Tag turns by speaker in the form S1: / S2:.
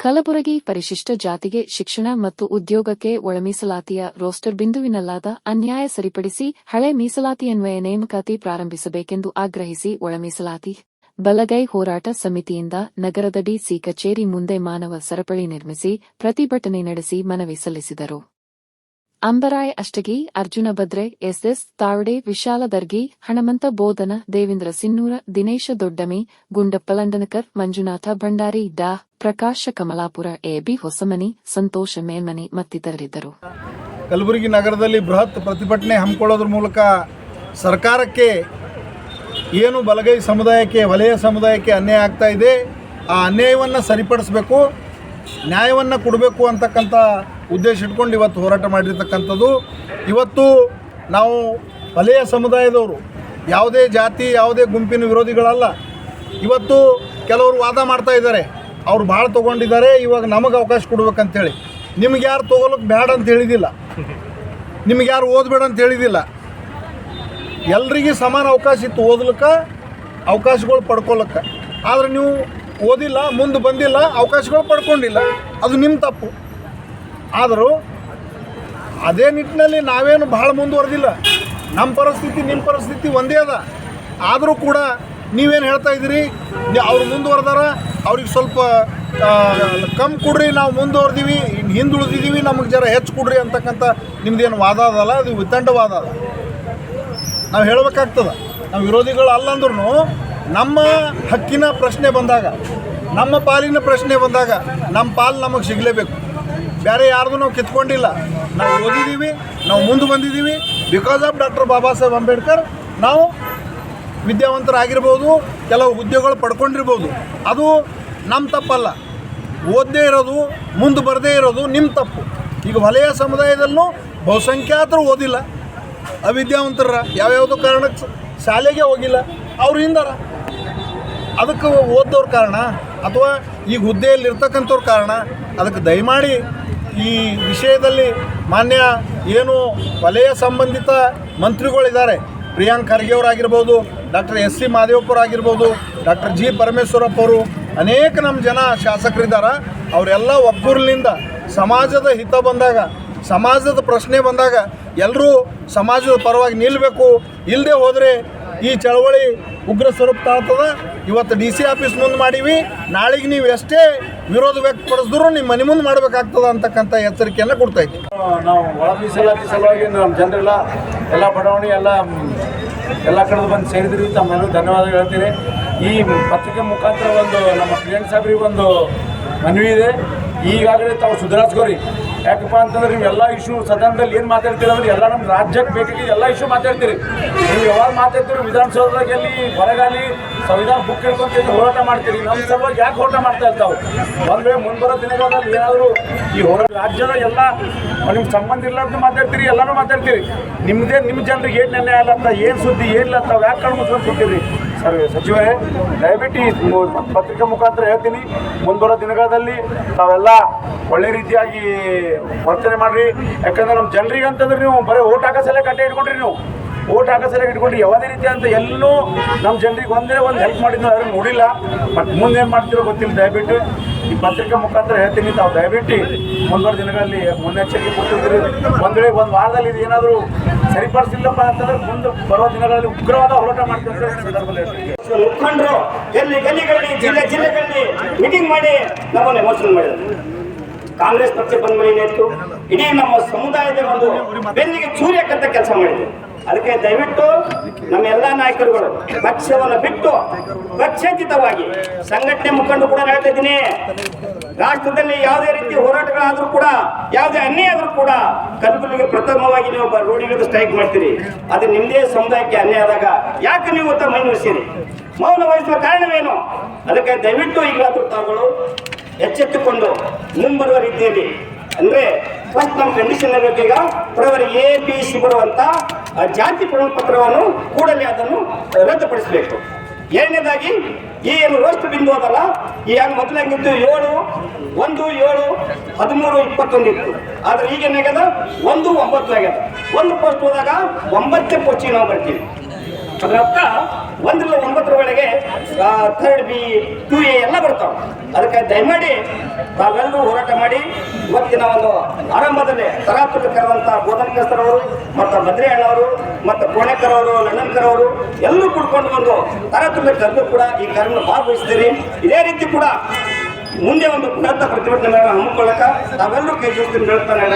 S1: ಕಲಬುರಗಿ ಪರಿಶಿಷ್ಟ ಜಾತಿಗೆ ಶಿಕ್ಷಣ ಮತ್ತು ಉದ್ಯೋಗಕ್ಕೆ ಒಳಮೀಸಲಾತಿಯ ರೋಸ್ಟರ್ ಬಿಂದುವಿನಲ್ಲಾದ ಅನ್ಯಾಯ ಸರಿಪಡಿಸಿ ಹಳೆ ಮೀಸಲಾತಿಯನ್ವಯ ನೇಮಕಾತಿ ಪ್ರಾರಂಭಿಸಬೇಕೆಂದು ಆಗ್ರಹಿಸಿ ಒಳಮೀಸಲಾತಿ ಬಲಗೈ ಹೋರಾಟ ಸಮಿತಿಯಿಂದ ನಗರದ ಡಿಸಿ ಕಚೇರಿ ಮುಂದೆ ಮಾನವ ಸರಪಳಿ ನಿರ್ಮಿಸಿ ಪ್ರತಿಭಟನೆ ನಡೆಸಿ ಮನವಿ ಸಲ್ಲಿಸಿದರು. ಅಂಬರಾಯ್ ಅಷ್ಟಗಿ, ಅರ್ಜುನ ಭದ್ರೆ, ಎಸ್ಎಸ್ ತಾವಡೆ, ವಿಶಾಲ ದರ್ಗಿ, ಹಣಮಂತ ಬೋಧನ, ದೇವೇಂದ್ರ ಸಿನ್ನೂರ, ದಿನೇಶ ದೊಡ್ಡಮಿ, ಗುಂಡಪ್ಪ ಲಂಡನಕರ್, ಮಂಜುನಾಥ ಭಂಡಾರಿ, ಡಾ. ಪ್ರಕಾಶ ಕಮಲಾಪುರ ಎಬಿ ಹೊಸಮನಿ, ಸಂತೋಷ ಮೇಲ್ಮನಿ ಮತ್ತಿತರರಿದ್ದರು.
S2: ಕಲಬುರಗಿ ನಗರದಲ್ಲಿ ಬೃಹತ್ ಪ್ರತಿಭಟನೆ ಹಮ್ಮಿಕೊಳ್ಳೋದ್ರ ಮೂಲಕ ಸರ್ಕಾರಕ್ಕೆ ಏನು ಬಲಗೈ ಸಮುದಾಯಕ್ಕೆ, ವಲಯ ಸಮುದಾಯಕ್ಕೆ ಅನ್ಯಾಯ ಆಗ್ತಾ ಇದೆ, ಆ ಅನ್ಯಾಯವನ್ನು ಸರಿಪಡಿಸಬೇಕು, ನ್ಯಾಯವನ್ನು ಕೊಡಬೇಕು ಅಂತಕ್ಕಂಥ ಉದ್ದೇಶ ಇಟ್ಕೊಂಡು ಇವತ್ತು ಹೋರಾಟ ಮಾಡಿರ್ತಕ್ಕಂಥದ್ದು. ಇವತ್ತು ನಾವು ವಲಯ ಸಮುದಾಯದವರು, ಯಾವುದೇ ಜಾತಿ, ಯಾವುದೇ ಗುಂಪಿನ ವಿರೋಧಿಗಳಲ್ಲ, ಇವತ್ತು ಕೆಲವರು ವಾದ ಮಾಡ್ತಾ ಇದ್ದಾರೆ. ಅವ್ರು ಭಾಳ ತೊಗೊಂಡಿದ್ದಾರೆ, ಇವಾಗ ನಮಗೆ ಅವಕಾಶ ಕೊಡ್ಬೇಕಂತೇಳಿ. ನಿಮ್ಗೆ ಯಾರು ತೊಗೊಳಕ್ಕೆ ಬೇಡ ಅಂತ ಹೇಳಿದಿಲ್ಲ. ನಿಮ್ಗೆ ಯಾರು ಓದ್ಬೇಡ ಅಂತ ಹೇಳಿದಿಲ್ಲ. ಎಲ್ರಿಗೂ ಸಮಾನ ಅವಕಾಶ ಇತ್ತು ಓದ್ಲಿಕ್ಕೆ, ಅವಕಾಶಗಳು ಪಡ್ಕೊಳಕ್ಕೆ. ಆದರೆ ನೀವು ಓದಿಲ್ಲ, ಮುಂದೆ ಬಂದಿಲ್ಲ, ಅವಕಾಶಗಳು ಪಡ್ಕೊಂಡಿಲ್ಲ. ಅದು ನಿಮ್ಮ ತಪ್ಪು. ಆದರೂ ಅದೇ ನಿಟ್ಟಿನಲ್ಲಿ ನಾವೇನು ಭಾಳ ಮುಂದುವರೆದಿಲ್ಲ. ನಮ್ಮ ಪರಿಸ್ಥಿತಿ, ನಿಮ್ಮ ಪರಿಸ್ಥಿತಿ ಒಂದೇ ಅದ. ಆದರೂ ಕೂಡ ನೀವೇನು ಹೇಳ್ತಾ ಇದ್ದೀರಿ? ಅವ್ರು ಮುಂದುವರೆದಾರ, ಅವ್ರಿಗೆ ಸ್ವಲ್ಪ ಕಮ್ಮಿ ಕೊಡ್ರಿ, ನಾವು ಮುಂದುವರೆದೀವಿ ಹಿಂದುಳಿದಿದ್ದೀವಿ ನಮಗೆ ಜರ ಹೆಚ್ಚು ಕೊಡ್ರಿ ಅಂತಕ್ಕಂಥ ನಿಮ್ದೇನು ವಾದ ಅದಲ್ಲ, ಅದು ವಿತಂಡವಾದ ಅದ. ನಾವು ಹೇಳಬೇಕಾಗ್ತದೆ, ನಾವು ವಿರೋಧಿಗಳು ಅಲ್ಲಂದ್ರೂ ನಮ್ಮ ಹಕ್ಕಿನ ಪ್ರಶ್ನೆ ಬಂದಾಗ, ನಮ್ಮ ಪಾಲಿನ ಪ್ರಶ್ನೆ ಬಂದಾಗ, ನಮ್ಮ ಪಾಲು ನಮಗೆ ಸಿಗಲೇಬೇಕು. ಬೇರೆ ಯಾರ್ದು ನಾವು ಕಿತ್ಕೊಂಡಿಲ್ಲ. ನಾವು ಓದಿದ್ದೀವಿ ನಾವು ಮುಂದೆ ಬಂದಿದ್ದೀವಿ because of doctor Baba Saheb Ambedkar ನಾವು ವಿದ್ಯಾವಂತರಾಗಿರ್ಬೋದು, ಕೆಲವು ಉದ್ಯೋಗಗಳು ಪಡ್ಕೊಂಡಿರ್ಬೋದು. ಅದು ನಮ್ಮ ತಪ್ಪಲ್ಲ. ಓದದೇ ಇರೋದು, ಮುಂದೆ ಬರದೇ ಇರೋದು ನಿಮ್ಮ ತಪ್ಪು. ಈಗ ವಲಯ ಸಮುದಾಯದಲ್ಲೂ ಬಹುಸಂಖ್ಯಾತರು ಓದಿಲ್ಲ. ಅವಿದ್ಯಾವಂತರ ಯಾವ್ಯಾವುದೋ ಕಾರಣಕ್ಕೆ ಶಾಲೆಗೆ ಹೋಗಿಲ್ಲ. ಅವ್ರು ಹಿಂದಾರ. ಅದಕ್ಕೆ ಓದ್ದವ್ರ ಕಾರಣ? ಅಥವಾ ಈಗ ಹುದ್ದೆಯಲ್ಲಿ ಇರ್ತಕ್ಕಂಥವ್ರ ಕಾರಣ? ಅದಕ್ಕೆ ದಯಮಾಡಿ ಈ ವಿಷಯದಲ್ಲಿ ಮಾನ್ಯ ಏನು ವಲಯ ಸಂಬಂಧಿತ ಮಂತ್ರಿಗಳಿದ್ದಾರೆ. ಪ್ರಿಯಾಂಕ್ ಖರ್ಗೆ ಅವರಾಗಿರ್ಬೋದು, ಡಾಕ್ಟರ್ ಎಸ್ ಸಿ ಆಗಿರ್ಬೋದು ಡಾಕ್ಟರ್ ಜಿ ಪರಮೇಶ್ವರಪ್ಪ ಅವರು, ಅನೇಕ ನಮ್ಮ ಜನ ಶಾಸಕರಿದ್ದಾರೆ. ಅವರೆಲ್ಲ ಒಗ್ಗೂರಿನಿಂದ ಸಮಾಜದ ಹಿತ ಬಂದಾಗ, ಸಮಾಜದ ಪ್ರಶ್ನೆ ಬಂದಾಗ ಎಲ್ಲರೂ ಸಮಾಜದ ಪರವಾಗಿ ನಿಲ್ಲಬೇಕು ಇಲ್ಲದೆ ಹೋದರೆ ಈ ಚಳವಳಿ ಉಗ್ರ ಸ್ವರೂಪ ತಾಳ್ತದ. ಇವತ್ತು ಡಿ ಸಿ ಆಫೀಸ್ ಮುಂದೆ ಮಾಡೀವಿ. ನಾಳೆಗೆ ನೀವು ಎಷ್ಟೇ ವಿರೋಧ ವ್ಯಕ್ತಪಡಿಸಿದ್ರು ನಿಮ್ಮ ಮನೆ ಮುಂದೆ ಮಾಡಬೇಕಾಗ್ತದ ಅಂತಕ್ಕಂಥ ಎಚ್ಚರಿಕೆಯನ್ನು ಕೊಡ್ತಾ ಇದ್ದೀವಿ
S3: ನಾವು ಒಳ ಮೀಸಲಾತಿ ಸಲುವಾಗಿ ನಮ್ಮ ಜನರೆಲ್ಲ, ಎಲ್ಲ ಬಡಾವಣೆ, ಎಲ್ಲ ಎಲ್ಲ ಕಡೆದು ಬಂದು ಸೇರಿದ್ರಿ ತಮ್ಮೆಲ್ಲರೂ ಧನ್ಯವಾದ ಹೇಳ್ತೀನಿ. ಈ ಪತ್ರಿಕೆ ಮುಖಾಂತರ ಒಂದು ನಮ್ಮ ಪ್ರಿಯಾಂಕ್ ಸಾಬ್ರಿಗೆ ಒಂದು ಮನವಿ ಇದೆ. ಈಗಾಗಲೇ ತಾವು ಸುಧಾರಿಸ್ಕೋರಿ. ಯಾಕಪ್ಪ ಅಂತಂದ್ರೆ ನೀವು ಎಲ್ಲ ಇಶ್ಯೂ ಸದನದಲ್ಲಿ ಏನು ಮಾತಾಡ್ತೀರ ಅಂದ್ರೆ ಎಲ್ಲ ನಮ್ಮ ರಾಜ್ಯಕ್ಕೆ ಬೇಕಾಗಿದ್ದು ಎಲ್ಲ ಇಶ್ಯೂ ಮಾತಾಡ್ತೀರಿ. ನೀವು ಯಾವಾಗ ಮಾತಾಡ್ತೀರಿ ವಿಧಾನಸೌಧದಲ್ಲಿ ಹೊರಗಾಲಿ ಸಂವಿಧಾನ ಬುಕ್ ಹಿಡ್ಕೊಂತ ಹೋರಾಟ ಮಾಡ್ತೀರಿ. ನಮ್ಮ ಸಲುವಾಗಿ ಯಾಕೆ ಹೋರಾಟ ಮಾಡ್ತಾ ಇರ್ತಾವೆ? ಒಂದು ವೇಳೆ ಮುಂಬರೋ ದಿನಗಳಲ್ಲಿ ಏನಾದರೂ ಈ ಹೋರಾಟ ರಾಜ್ಯದ ಎಲ್ಲ ನಿಮ್ಗೆ ಸಂಬಂಧ ಇರ್ಲಾರ್ದು ಮಾತಾಡ್ತೀರಿ, ಎಲ್ಲನೂ ಮಾತಾಡ್ತೀರಿ. ನಿಮ್ಮದೇ ನಿಮ್ಮ ಜನರಿಗೆ ಏನು ನೆನೆ ಆಗಲ್ಲ ಅಂತ ಏನು ಸುದ್ದಿ ಏನಿಲ್ಲ ಅಂತ ಯಾಕೆ ಕಣ್ಣು ಮುಚ್ಕೊಂಡು ಕೂತೀರಿ? ಸರ್, ಸಚಿವರೇ, ದಯವಿಟ್ಟು ಪತ್ರಿಕೆ ಮುಖಾಂತರ ಹೇಳ್ತೀನಿ. ಮುಂಬರೋ ದಿನಗಳಲ್ಲಿ ತಾವೆಲ್ಲ ಒಳ್ಳೆ ರೀತಿಯಾಗಿ ವರ್ತನೆ ಮಾಡಿರಿ. ಯಾಕಂದ್ರೆ ನಮ್ಮ ಜನರಿಗೆ ಅಂತಂದ್ರೆ ನೀವು ಬರೀ ಓಟ್ ಹಾಕೋ ಕಟ್ಟೆ ಇಟ್ಕೊಂಡ್ರಿ ನೀವು. ಓಟ್ ಹಾಕೋ ಸಲ ಇಟ್ಕೊಂಡ್ರಿ. ಯಾವುದೇ ರೀತಿ ಅಂತ ಎಲ್ಲೂ ನಮ್ಮ ಜನರಿಗೆ ಒಂದೇ ಒಂದು ಹೆಲ್ಪ್ ಮಾಡಿದ್ದು ಅದನ್ನು ನೋಡಿಲ್ಲ. ಬಟ್ ಮುಂದೆ ಏನು ಮಾಡ್ತಿರೋ ಗೊತ್ತಿಲ್ಲ. ದಯವಿಟ್ಟು ಈ ಪತ್ರಿಕೆ ಮುಖಾಂತರ ಹೇಳ್ತೀನಿ. ತಾವು ದಯವಿಟ್ಟು ಮುಂದುವರೆ ದಿನಗಳಲ್ಲಿ ಮುನ್ನೆಚ್ಚರಿಕೆ ಕೊಟ್ಟಿದ್ರಿ ಒಂದು ವೇಳೆ ಒಂದು ವಾರದಲ್ಲಿ ಏನಾದರೂ ಸರಿಪಡಿಸಿಲ್ಲಪ್ಪ ಅಂತಂದ್ರೆ ಮುಂದೆ ಬರುವ ದಿನಗಳಲ್ಲಿ ಉಗ್ರವಾದ ಹೋರಾಟ ಮಾಡ್ತಾರೆ
S4: ಮುಖಂಡರು, ಎಲ್ಲಿ ಗಲ್ಲಿಗಳಲ್ಲಿ, ಜಿಲ್ಲೆ ಜಿಲ್ಲೆಗಳಲ್ಲಿ ಮೀಟಿಂಗ್ ಮಾಡಿ ನಮ್ಮನ್ನು ಎಮೋಷನ್ ಮಾಡಿದ್ರು. ಕಾಂಗ್ರೆಸ್ ಪಕ್ಷ ಬಂದ ಮೇಲೆ ಏನಾಯ್ತು? ಇಡೀ ನಮ್ಮ ಸಮುದಾಯದ ಒಂದು ಬೆನ್ನಿಗೆ ಚೂರಿಯಕ್ಕಂತ ಕೆಲಸ ಮಾಡಿದ್ರು. ಅದಕ್ಕೆ ದಯವಿಟ್ಟು ನಮ್ಮ ಎಲ್ಲ ನಾಯಕರುಗಳು ಪಕ್ಷವನ್ನು ಬಿಟ್ಟು ಪಕ್ಷಾತೀತವಾಗಿ ಸಂಘಟನೆ ಮುಖಂಡರು ಕೂಡ ಹೇಳ್ತಾ ಇದ್ದೀನಿ. ರಾಷ್ಟ್ರದಲ್ಲಿ ಯಾವುದೇ ರೀತಿ ಹೋರಾಟಗಳಾದರೂ ಕೂಡ, ಯಾವುದೇ ಅನ್ಯಾಯ ಆದರೂ ಕೂಡ ಕಲ್ಬುರ್ಗಿಗೆ ಪ್ರಥಮವಾಗಿ ನೀವು ಒಬ್ಬ ರೋಡಿಗೆ ಸ್ಟ್ರೈಕ್ ಮಾಡ್ತೀರಿ. ಅದು ನಿಮ್ಮದೇ ಸಮುದಾಯಕ್ಕೆ ಅನ್ಯಾಯ ಆದಾಗ ಯಾಕೆ ನೀವು ಅಂತ ಮೈನೂರಿಸಿರಿ ಮೌನ ವಹಿಸುವ ಕಾರಣವೇನು? ಅದಕ್ಕೆ ದಯವಿಟ್ಟು ಈಗಲಾದರೂ ತಾವುಗಳು ಎಚ್ಚೆತ್ತುಕೊಂಡು ಮುಂಬರುವ ರೀತಿಯಲ್ಲಿ, ಅಂದ್ರೆ ಫಸ್ಟ್ ನಮ್ಮ ಕಂಡೀಷನ್ ಇರಬೇಕು ಈಗ ಎ ಪಿ ಸಿ ಬರುವಂತ ಆ ಜಾತಿ ಪ್ರಮಾಣ ಪತ್ರವನ್ನು ಕೂಡಲೇ ಅದನ್ನು ರದ್ದುಪಡಿಸಬೇಕು. ಎರಡನೇದಾಗಿ, ಈ ಏನು ರೋಸ್ಟ್ ಬಿಂದು ಅದಲ್ಲ, ಈ ಹಂಗೆ ಮೊದಲು ಏಳು, ಒಂದು, ಏಳು, ಹದಿಮೂರು, ಇಪ್ಪತ್ತೊಂದು ಇತ್ತು. ಆದ್ರೆ ಈಗ ಏನಾಗ್ಯದ ಒಂದು, ಒಂಬತ್ತು ಆಗ್ಯದ ಒಂದು ಪೋಸ್ಟ್ ಹೋದಾಗ ಒಂಬತ್ತೇ ಪೋಸ್ಟಿಗೆ ನಾವು ಬರ್ತೀವಿ. ಅರ್ಥ ಒಂದರಿಂದ ಒಂಬತ್ತರ ಒಳಗೆ ಥರ್ಡ್ ಬಿ ಟು ಎ ಎಲ್ಲ ಬರ್ತಾವೆ. ಅದಕ್ಕೆ ದಯಮಾಡಿ ತಾವೆಲ್ಲರೂ ಹೋರಾಟ ಮಾಡಿ, ಇವತ್ತಿನ ಒಂದು ಆರಂಭದಲ್ಲಿ ತರಾತುಲಿ ಕರೆದಂಥ ಬೋಧನಕಸ್ತರ್ ಅವರು, ಮತ್ತು ಅಣ್ಣವರು ಮತ್ತು ಕೋಣೇಕರ್ ಅವರು, ಲಂಡನ್ಕರ್ ಅವರು, ಎಲ್ಲರೂ ಕುಡ್ಕೊಂಡು ಬಂದು ತರಾತುಲಿ ಕರೆದು ಕೂಡ ಈ ಕಾರ್ಯಕ್ರಮ ಭಾಗವಹಿಸ್ತೀರಿ. ಇದೇ ರೀತಿ ಕೂಡ ಮುಂದೆ ಒಂದು ಬೃಹತ್ ಪ್ರತಿಭಟನೆ ಹಮ್ಮಿಕೊಳ್ಳಕ ತಾವೆಲ್ಲರೂ ಕೈ ಜೋಡಿಸ್ತೀನಿ ಹೇಳ್ತಾನೆ